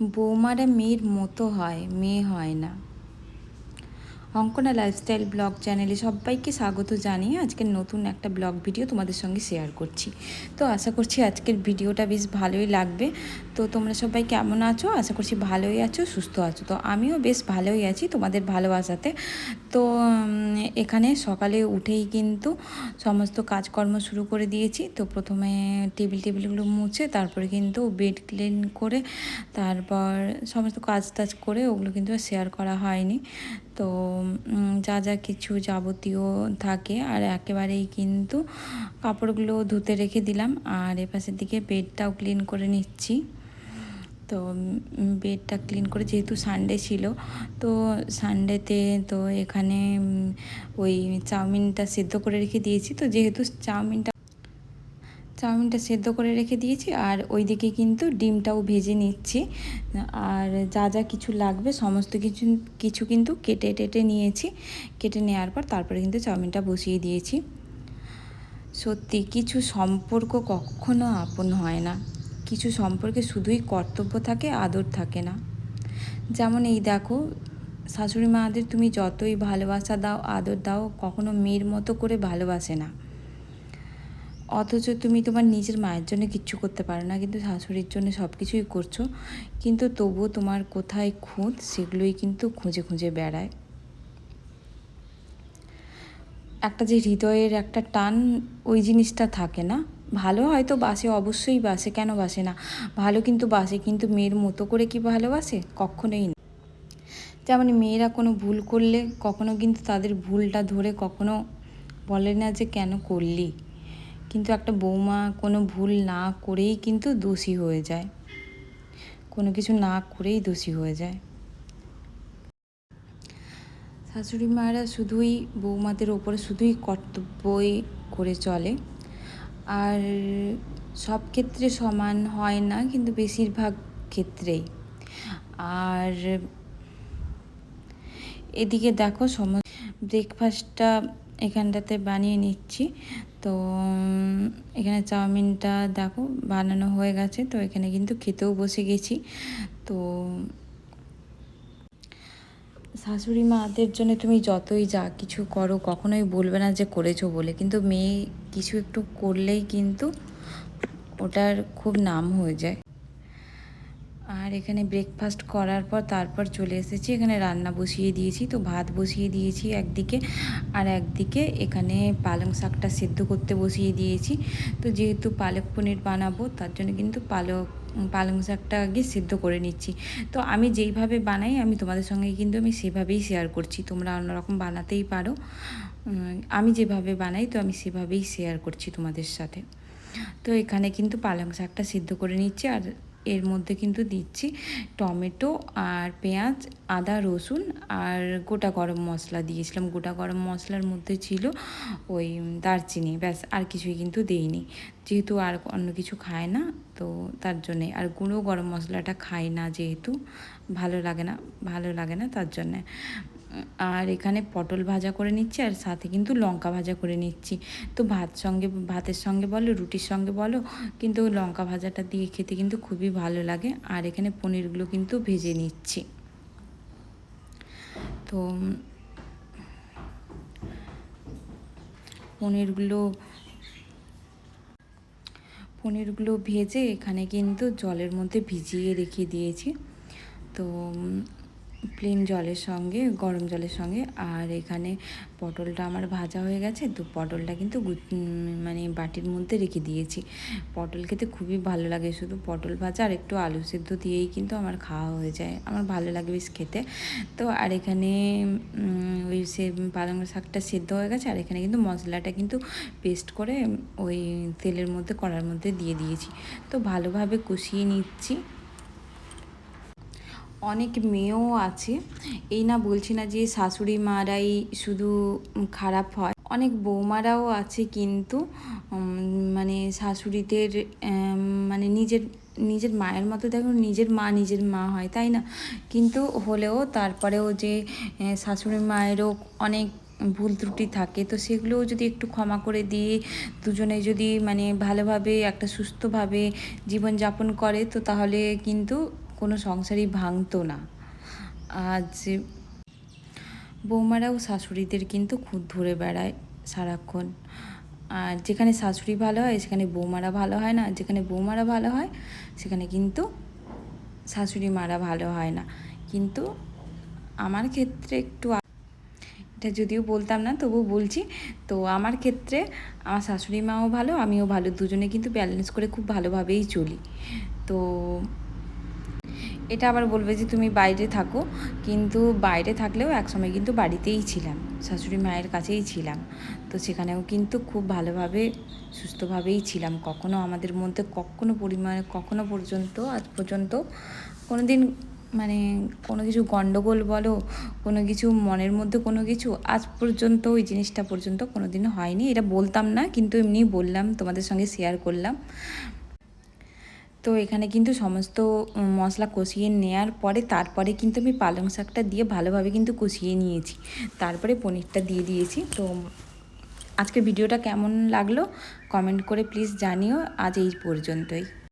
বৌমারা মেয়ের মতো হয়, মেয়ে হয় না। অঙ্কনা লাইফস্টাইল ব্লগ চ্যানেলে সবাইকে স্বাগত জানিয়ে আজকের নতুন একটা ব্লগ ভিডিও তোমাদের সঙ্গে শেয়ার করছি। তো আশা করছি আজকের ভিডিওটা বেশ ভালোই লাগবে। তো তোমরা সবাই কেমন আছো? আশা করছি ভালোই আছো, সুস্থ আছো। তো আমিও বেশ ভালোই আছি তোমাদের ভালোবাসাতে। তো এখানে সকালে উঠেই কিন্তু সমস্ত কাজকর্ম শুরু করে দিয়েছি। তো প্রথমে টেবিল, টেবিলগুলো মুছে তারপরে কিন্তু বেড ক্লিন করে তারপর সমস্ত কাজ টাজ করে ওগুলো কিন্তু শেয়ার করা হয়নি। তো যা যা কিছু যাবতীয় থাকে আর একেবারেই কিন্তু কাপড়গুলো ধুতে রেখে দিলাম। আর এপাশের দিকে বেডটাও ক্লিন করে নিচ্ছি। তো বেডটা ক্লিন করে যেহেতু সানডে ছিল, তো সানডেতে তো এখানে ওই চাউমিনটা সেদ্ধ করে রেখে দিয়েছি। তো যেহেতু চাউমিনটা চাউমিনটা সেদ্ধ করে রেখে দিয়েছি, আর ওইদিকে কিন্তু ডিমটাও ভেজে নিচ্ছি। আর যা যা কিছু লাগবে, সমস্ত কিছু কিছু কিন্তু কেটে টেটে নিয়েছি। কেটে নেওয়ার পর তারপরে কিন্তু চাউমিনটা বসিয়ে দিয়েছি। সত্যি, কিছু সম্পর্ক কখনো আপন হয় না। কিছু সম্পর্কে শুধুই কর্তব্য থাকে, আদর থাকে না। যেমন এই দেখো, শাশুড়ি মাদের তুমি যতই ভালোবাসা দাও, আদর দাও, কখনো মেয়ের মতো করে ভালোবাসে না। অথচ তুমি তোমার নিজের মায়ের জন্য কিচ্ছু করতে পারো না, কিন্তু শাশুড়ির জন্য সব কিছুই করছ। কিন্তু তবুও তোমার কোথায় খুঁত, সেগুলোই কিন্তু খুঁজে খুঁজে বেড়ায়। একটা যে হৃদয়ের একটা টান, ওই জিনিসটা থাকে না। ভালো হয়তো বাসে, অবশ্যই বাসে, কেন বাসে না? ভালো কিন্তু বাসে, কিন্তু মেয়ের মতো করে কি ভালোবাসে? কখনোই না। যেমন মেয়েরা কোনো ভুল করলে কখনো কিন্তু তাদের ভুলটা ধরে কখনো বলে না যে কেন করলি। কিন্তু একটা বৌমা কোনো ভুল না করেই কিন্তু দোষী হয়ে যায়। কোনো কিছু না করেই দোষী হয়ে যায়। শাশুড়ি মায়েরা শুধুই বৌমাদের ওপরে শুধুই কর্তব্যই করে চলে। আর সব ক্ষেত্রে সমান হয় না, কিন্তু বেশিরভাগ ক্ষেত্রেই। আর এদিকে দেখো সম ব্রেকফাস্টটা এখানটাতে বানিয়ে নিচ্ছি। তো এখানে চাউমিনটা দেখো বানানো হয়ে গেছে, তো এখানে কিন্তু খেতেও বসে গেছি। তো শাশুড়ি মাদের জন্য তুমি যতই যা কিছু করো, কখনোই বলবে না যে করেছ বলে। কিন্তু মেয়ে কিছু একটু করলেই কিন্তু ওটার খুব নাম হয়ে যায়। আর এখানে ব্রেকফাস্ট করার পর তারপর চলে এসেছি। এখানে রান্না বসিয়ে দিয়েছি, তো ভাত বসিয়ে দিয়েছি একদিকে আর একদিকে এখানে পালং শাকটা সেদ্ধ করতে বসিয়ে দিয়েছি। তো যেহেতু পালক পনির বানাবো, তার জন্য কিন্তু পালক, পালং শাকটা আগে সেদ্ধ করে নিচ্ছি। তো আমি যেইভাবে বানাই, আমি তোমাদের সঙ্গে কিন্তু আমি সেভাবেই শেয়ার করছি। তোমরা অন্যরকম বানাতেই পারো। আমি যেভাবে বানাই, তো আমি সেভাবেই শেয়ার করছি তোমাদের সাথে। তো এখানে কিন্তু পালং শাকটা সিদ্ধ করে নিচ্ছি আর এর মধ্যে কিন্তু দিচ্ছি টমেটো আর পেঁয়াজ, আদা, রসুন আর গোটা গরম মশলা দিয়েছিলাম। গোটা গরম মশলার মধ্যে ছিল ওই দারচিনি, ব্যাস, আর কিছুই কিন্তু দেইনি। যেহেতু আর অন্য কিছু খায় না, তো তার জন্যে আর গুঁড়ো গরম মশলাটা খায় না যেহেতু, ভালো লাগে না, ভালো লাগে না তার জন্যে। আর এখানে পটল ভাজা করে নিচ্ছি আর সাথে কিন্তু লঙ্কা ভাজা করে নিচ্ছি। তো ভাত সঙ্গে, ভাতের সঙ্গে বলো, রুটির সঙ্গে বলো, কিন্তু লঙ্কা ভাজাটা দিয়ে খেতে কিন্তু খুবই ভালো লাগে। আর এখানে পনিরগুলো কিন্তু ভেজে নিচ্ছি। তো পনিরগুলো পনিরগুলো ভেজে এখানে কিন্তু জলের মধ্যে ভিজিয়ে রেখে দিয়েছি। তো প্লেন জলের সঙ্গে, গরম জলের সঙ্গে। আর এখানে পটলটা আমার ভাজা হয়ে গেছে, তো পটলটা কিন্তু মানে বাটির মধ্যে রেখে দিয়েছি। পটল খেতে খুবই ভালো লাগে, শুধু পটল ভাজা আর একটু আলু সেদ্ধ দিয়েই কিন্তু আমার খাওয়া হয়ে যায়। আমার ভালো লাগে বেশ খেতে। তো আর এখানে ওই সে পালং শাকটা সেদ্ধ হয়ে গেছে, আর এখানে কিন্তু মশলাটা কিন্তু পেস্ট করে ওই তেলের মধ্যে, কড়ার মধ্যে দিয়ে দিয়েছি। তো ভালোভাবে কষিয়ে নিচ্ছি। অনেক মেয়েও আছে। এই না বলছি না যে শাশুড়ি মারাই শুধু খারাপ হয়। অনেক বৌমারাও আছে কিন্তু মানে শাশুড়িদের মানে নিজের নিজের মায়ের মতো দেখো, নিজের মা নিজের মা হয়, তাই না? কিন্তু হলেও তারপরেও যে শাশুড়ি মায়েরও অনেক ভুল ত্রুটি থাকে, তো সেগুলোও যদি একটু ক্ষমা করে দিয়ে দুজনে যদি মানে ভালোভাবে, একটা সুস্থভাবে জীবনযাপন করে, তো তাহলে কিন্তু কোনো সংসারই ভাঙতো না। আজ বৌমারাও শাশুড়িদের কিন্তু খুদ ধরে বেড়ায় সারাক্ষণ। আর যেখানে শাশুড়ি ভালো হয়, সেখানে বৌমারা ভালো হয় না। যেখানে বৌমারা ভালো হয়, সেখানে কিন্তু শাশুড়ি মারা ভালো হয় না। কিন্তু আমার ক্ষেত্রে একটু এটা যদিও বলতাম না তবু বলছি। তো আমার ক্ষেত্রে আমার শাশুড়ি মাও ভালো, আমিও ভালো। দুজনে কিন্তু ব্যালেন্স করে খুব ভালোভাবেই চলি। তো এটা আবার বলবে যে তুমি বাইরে থাকো, কিন্তু বাইরে থাকলেও একসময় কিন্তু বাড়িতেই ছিলাম, শাশুড়ি মায়ের কাছেই ছিলাম। তো সেখানেও কিন্তু খুব ভালোভাবে, সুস্থভাবেই ছিলাম। কখনো আমাদের মধ্যে কখনো পরিমাণে, কখনো পর্যন্ত, আজ পর্যন্ত কোনো দিন মানে কোনো কিছু গণ্ডগোল বলো, কোনো কিছু মনের মধ্যে কোনো কিছু, আজ পর্যন্ত ওই জিনিসটা পর্যন্ত কোনো দিন হয়নি। এটা বলতাম না, কিন্তু এমনি বললাম, তোমাদের সঙ্গে শেয়ার করলাম। তো এখানে কিন্তু সমস্ত মশলা কষিয়ে নেওয়ার পরে তারপরে কিন্তু আমি পালং শাকটা দিয়ে ভালোভাবে কিন্তু কষিয়ে নিয়েছি। তারপরে পনিরটা দিয়ে দিয়েছি। তো আজকের ভিডিওটা কেমন লাগল? কমেন্ট করে প্লিজ জানিও। আজ এই পর্যন্তই।